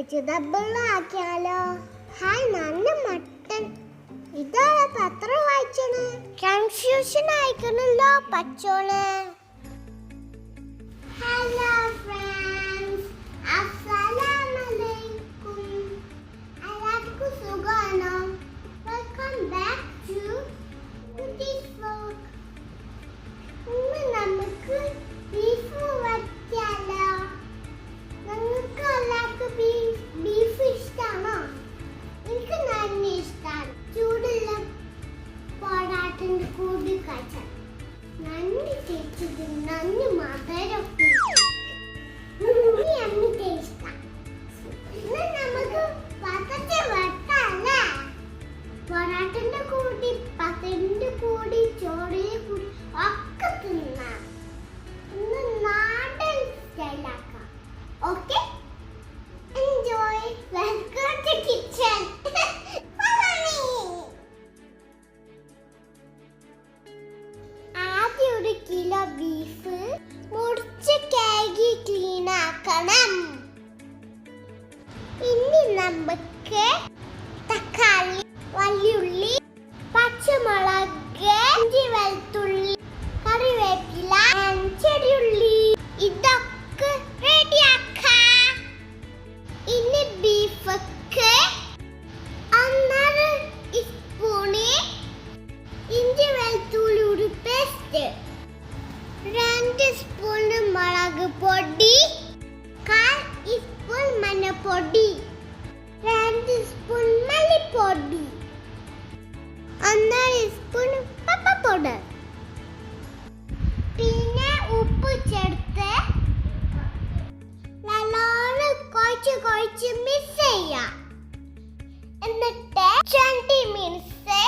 ആക്കിയാലോ? Hi നല്ല mutton. ഇതാണ് പത്രം വായിച്ചത്? കൺഫ്യൂഷൻ ആയിക്കണല്ലോ പച്ചോൾ. പൊറാട്ടിന്റെ കൂടി നന്ദി ചേച്ചി നന്ദി അമ്മ ഇതൊക്കെ റെഡിയാക്ക ഇനി ബീഫൊക്കെ ഒന്നര സ്പൂണ് ഇഞ്ചി വെളുത്തുള്ളി പേസ്റ്റ് രണ്ട് സ്പൂൺ മുളക് പൊടി. കാൽ സ്പൂൺ മഞ്ഞപ്പൊടി രണ്ട് സ്പൂൺ മല്ലിപ്പൊടി. കുഴച്ച് മിക്സ് ചെയ്യാം എന്നിട്ട് ട്വന്റി മിനിറ്റ്സ്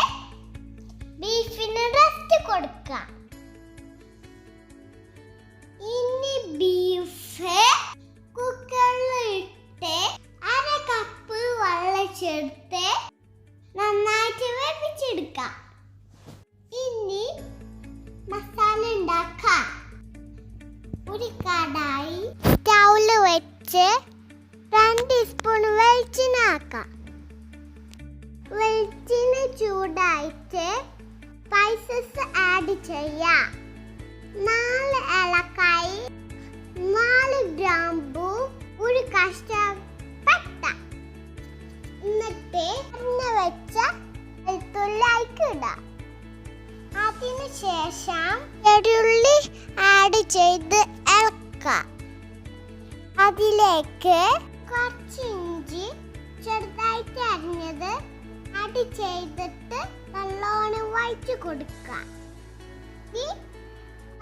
ബീഫിന് റെസ്റ്റ് കൊടുക്കാം. ഇനി ബീഫ് കുക്കറിൽ ഇട്ട് അര കപ്പ് വെള്ളം ചേർത്ത് നന്നായിട്ട് വേവിച്ചെടുക്കാം. ഇനി മസാല ഉണ്ടാക്കാം. ഒരു കടായി സ്റ്റൗൽ വെച്ച് സ്പൂൺ വെളിച്ചിന് ചൂടായിട്ട് സ്പൈസസ് ആഡ് ചെയ്യാം. നാല് ഏലക്കായി നാല് ഗ്രാമ്പു ഒരു കഷ്ടപ്പെട്ട പട്ട. എന്നിട്ട് വെച്ച വെളുത്തുള്ളിക്ക് ഇടാം. അതിനുശേഷം ചെറുള്ളി ആഡ് ചെയ്ത് ഇളക്കാം. അതിലേക്ക് ചെറുതായിട്ട് അരിഞ്ഞത് ആഡ് ചെയ്തിട്ട് നല്ലോണം വഴിച്ചു കൊടുക്കാം ഇനി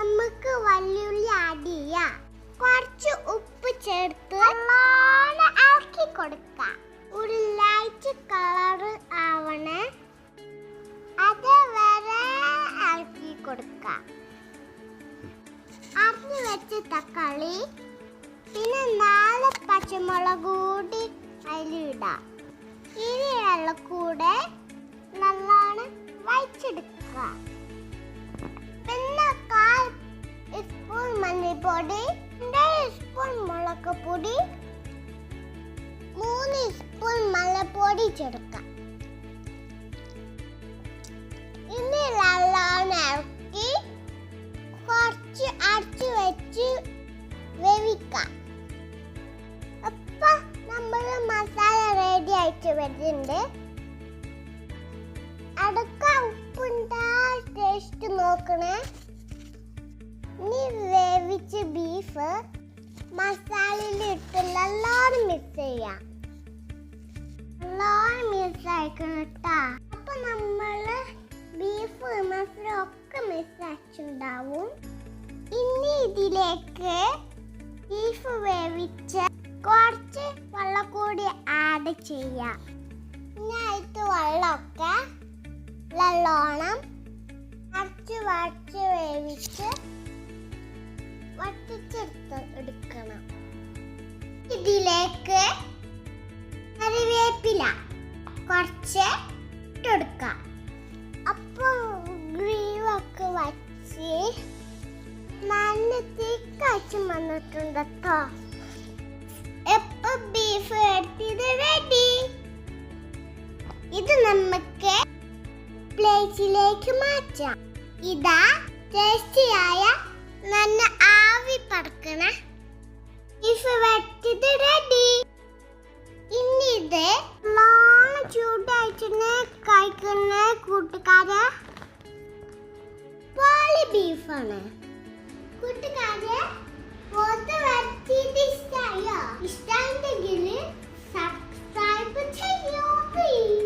നമുക്ക് വല്യുള്ളി ആഡ് കുറച്ച് ഉപ്പ് ചേർത്ത് നല്ലോണം ഇളക്കി കൊടുക്കാം ഒരു ലൈറ്റ് കളർ ആവണേ. അത് വരെ ഇളക്കി കൊടുക്കാം അരിഞ്ഞു വെച്ച തക്കാളി പിന്നെ നാല് പച്ചമുളക് കൂടി അതിലിടാം ഇനി വെള്ളം കൂടെ നല്ലോണം വഴിച്ചെടുക്കുക പിന്നെ കാൽ സ്പൂൺ മല്ലിപ്പൊടി രണ്ട് സ്പൂൺ മുളക് പൊടി മൂന്ന് സ്പൂൺ മലപ്പൊടി ചേർക്കാം വരുന്നുണ്ട് അടുക്ക ഉപ്പുണ്ടാ ടേസ്റ്റ് നോക്കണേ. ഇനി വേവിച്ച ബീഫ് മസാലയിൽ ഇട്ടുള്ള മിക്സ് ചെയ്യാം. നല്ലോണം മിക്സ് ആയിക്കണം കേട്ടാ അപ്പൊ നമ്മൾ ബീഫ് മസാല ഒക്കെ മിക്സ് ആക്കിണ്ടാവും ഇനി ഇതിലേക്ക് ബീഫ് വേവിച്ച കുറച്ച് വെള്ളം കൂടി ആഡ് ചെയ്യാം. ഇനി അതിട്ട് വെള്ളമൊക്കെ നല്ലോണം അരച്ച് വരച്ച് വേവിച്ച് വറ്റിച്ചെടുത്ത് എടുക്കണം. ഇതിലേക്ക് കറിവേപ്പില കുറച്ച് ഇട്ടെടുക്കാം. അപ്പോൾ ഗ്രീവൊക്കെ വച്ച് നല്ല തിക്കച്ചും വന്നിട്ടുണ്ട് കേട്ടോ എപ്പോ ബീഫ് എടുത്തത് നമുക്ക് പ്ലേറ്റിലേക്ക് മാറ്റാം. ഇതാ ടേസ്റ്റിയായ നല്ല ആവി പറക്കണ. ഇഫ് വെച്ചത് റെഡി ഇനി ഇത് ചൂടായിട്ട് കഴിക്കുന്ന കൂട്ടുകാരെ പോളി ബീഫാണ് കൂട്ടുകാരെ പോത്ത് സബ്സ്ക്രൈബ് ചെയ്യൂ ഇഷ്ടായിട്ടെങ്കിൽ